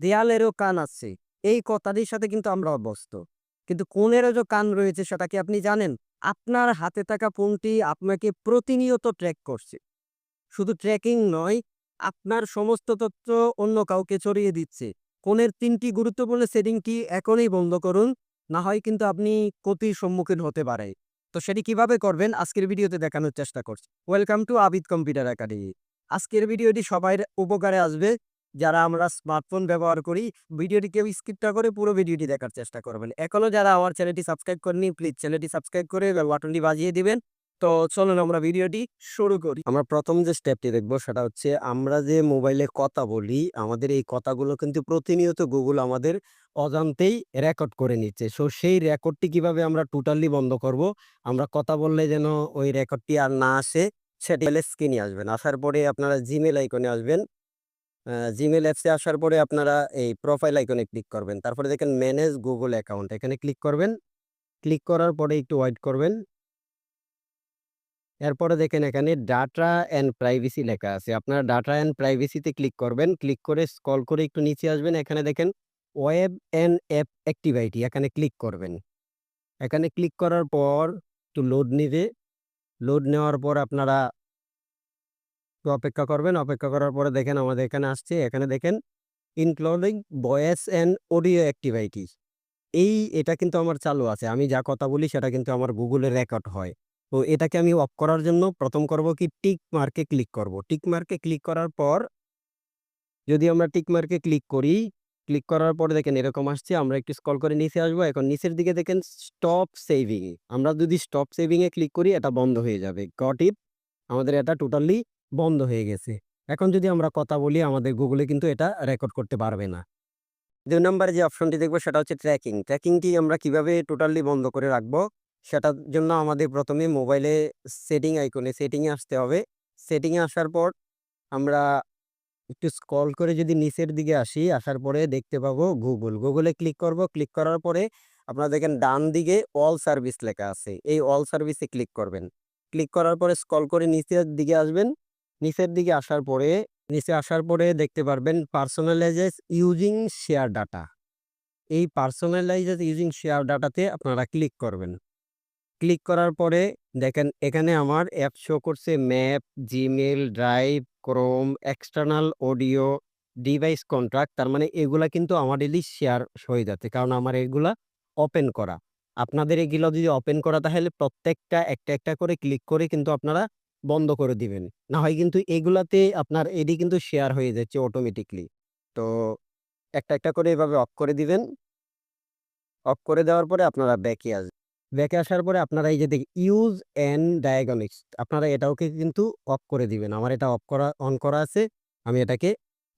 দেয়ালেরও কান আছে। এই কথাটির সাথে কিন্তু আমরা অভ্যস্ত। কিন্তু কোনেরও যে কান রয়েছে সেটা কি আপনি জানেন? আপনার হাতে থাকা ফোনটি আপনাকে প্রতিনিয়ত ট্র্যাক করছে। শুধু ট্র্যাকিং নয়, আপনার সমস্ত তথ্য অন্য কাউকে ছড়িয়ে দিচ্ছে। কোনের তিনটি গুরুত্বপূর্ণ সেটিংটি এখনই বন্ধ করুন, না হয় কিন্তু আপনি ক্ষতির সম্মুখীন হতে পারে তো সেটি কীভাবে করবেন আজকের ভিডিওতে দেখানোর চেষ্টা করছি। Welcome to Abid computer academy আজকের ভিডিওটি সবাই উপকারে আসবে। যারা আমরা স্মার্টফোন ব্যবহার করি ভিডিওটি কেউ স্কিপটা করে পুরো ভিডিওটি দেখার চেষ্টা করবেন। এখনও যারা আমার চ্যানেলটি সাবস্ক্রাইব করেনি প্লিজ চ্যানেলটি সাবস্ক্রাইব করে বাটনটি বাজিয়ে দিবেন। তো চলুন আমরা ভিডিওটি শুরু করি। আমরা প্রথম যে স্টেপটি দেখব, সেটা হচ্ছে আমরা যে মোবাইলে কথা বলি, আমাদের এই কথাগুলো কিন্তু প্রতিনিয়ত গুগল আমাদের অজান্তেই রেকর্ড করে নিচ্ছে। সো সেই রেকর্ডটি কীভাবে আমরা টোটালি বন্ধ করব? আমরা কথা বললে যেন ওই রেকর্ডটি আর না আসে, সেটি স্ক্রিনে আসবেন আসার পরে আপনারা জিমেল আইকনে আসবেন। জিমেল অ্যাপসে আসার পরে আপনারা এই প্রোফাইল আইকনে ক্লিক করবেন। তারপরে দেখেন ম্যানেজ গুগল অ্যাকাউন্ট এখানে ক্লিক করবেন। ক্লিক করার পরে একটু ওয়েট করবেন। এরপরে দেখেন এখানে ডাটা অ্যান্ড প্রাইভেসি লেখা আছে। আপনারা ডাটা অ্যান্ড প্রাইভেসিতে ক্লিক করবেন। ক্লিক করে স্ক্রল করে একটু নিচে আসবেন। এখানে দেখেন ওয়েব অ্যান্ড অ্যাপ অ্যাক্টিভাইটি এখানে ক্লিক করবেন। এখানে ক্লিক করার পর একটু লোড নিবে। লোড নেওয়ার পর আপনারা একটু অপেক্ষা করবেন, অপেক্ষা করার পরে দেখেন আমাদের এখানে আসছে। এখানে দেখেন including voice and audio activity এই এটা কিন্তু আমার চালু আছে। আমি যা কথা বলি সেটা কিন্তু আমার গুগলে রেকর্ড হয়। তো এটাকে আমি অফ করার জন্য প্রথম করব কি টিক মার্কে ক্লিক করব। টিক মার্কে ক্লিক করার পর যদি আমরা টিক মার্কে ক্লিক করি ক্লিক করার পর দেখেন এরকম আসছে। আমরা একটু স্ক্রল করে নিচে আসব। এখন নিচের দিকে দেখেন স্টপ সেভিং আমরা যদি স্টপ সেভিংয়ে ক্লিক করি, এটা বন্ধ হয়ে যাবে। গট ইট আমাদের এটা টোটালি বন্ধ হয়ে গেছে। এখন যদি আমরা কথা বলি, আমাদের গুগলে কিন্তু এটা রেকর্ড করতে পারবে না। দুই নম্বরে যে অপশনটি দেখব, সেটা হচ্ছে ট্র্যাকিং ট্র্যাকিংটি আমরা কীভাবে টোটালি বন্ধ করে রাখব, সেটার জন্য আমাদের প্রথমে মোবাইলে সেটিং আইকনে সেটিংয়ে আসতে হবে। সেটিংয়ে আসার পর আমরা একটু স্ক্রল করে যদি নিচের দিকে আসি, আসার পরে দেখতে পাবো গুগল গুগলে ক্লিক করব ক্লিক করার পরে আপনারা দেখেন ডান দিকে অল সার্ভিস লেখা আছে। এই অল সার্ভিসে ক্লিক করবেন। ক্লিক করার পরে স্ক্রল করে নিচের দিকে আসবেন। নিচের দিকে আসার পরে, নিচে আসার পরে দেখতে পারবেন পার্সোনালাইজেস ইউজিং শেয়ার ডাটা এই পার্সোনালাইজেস ইউজিং শেয়ার ডাটাতে আপনারা ক্লিক করবেন। ক্লিক করার পরে দেখেন এখানে আমার অ্যাপ শো করছে map Gmail drive Chrome external audio device contract তার মানে এগুলা কিন্তু আমাদেরই শেয়ার হয়ে যাচ্ছে, কারণ আমার এগুলা ওপেন করা। আপনাদের এগুলো যদি ওপেন করা, তাহলে প্রত্যেকটা একটা একটা করে ক্লিক করে কিন্তু আপনারা বন্ধ করে দিবেন। না হয় কিন্তু এগুলাতে আপনার এডি কিন্তু শেয়ার হয়ে যাচ্ছে অটোমেটিকলি তো একটা একটা করে এভাবে অফ করে দিবেন। অফ করে দেওয়ার পরে আপনারা ব্যাকে আসবেন ব্যাকে আসার পরে আপনারা এই যে দেখি ইউজ অ্যান্ড ডায়াগনিক্স আপনারা এটাওকে কিন্তু অফ করে দিবেন। আমার এটা অফ করা অন করা আছে, আমি এটাকে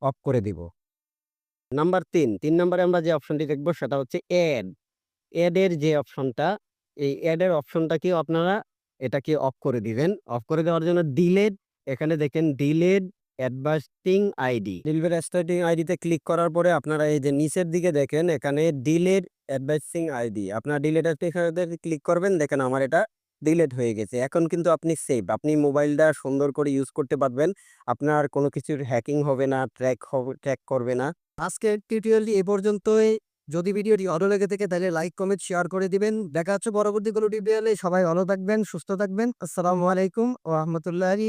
অফ করে দিব। নাম্বার তিন তিন নম্বরে আমরা যে অপশনটি দেখব সেটা হচ্ছে অ্যাড অ্যাডের যে অপশনটা এই অ্যাডের অপশনটাকে আপনারা এটাকে অফ করে দিবেন। অফ করে দেওয়ার জন্য ডিলেড এখানে দেখেন delayed advertising ID delayed advertising আইডিতে ক্লিক করার পরে আপনারা এই যে নিচের দিকে দেখেন, এখানে ডিলেড অ্যাডভার্টিং আইডি আপনার ডিলেট ক্লিক করবেন, দেখেন আমার এটা ডিলেট হয়ে গেছে। এখন কিন্তু আপনি সেভ আপনি মোবাইলটা সুন্দর করে ইউজ করতে পারবেন। আপনার কোনো কিছুর হ্যাকিং হবে না ট্র্যাক হবে ট্র্যাক করবে না। আজকের টিউটোরিয়ালটি এ পর্যন্তই। যদি ভিডিওটি ভালো লেগে থাকে তাহলে লাইক, কমেন্ট, শেয়ার করে দিবেন। দেখা হচ্ছে পরবর্তী কোনো টিউটোরিয়ালে সবাই ভালো থাকবেন, সুস্থ থাকবেন। আসসালামু আলাইকুম ও রাহমাতুল্লাহি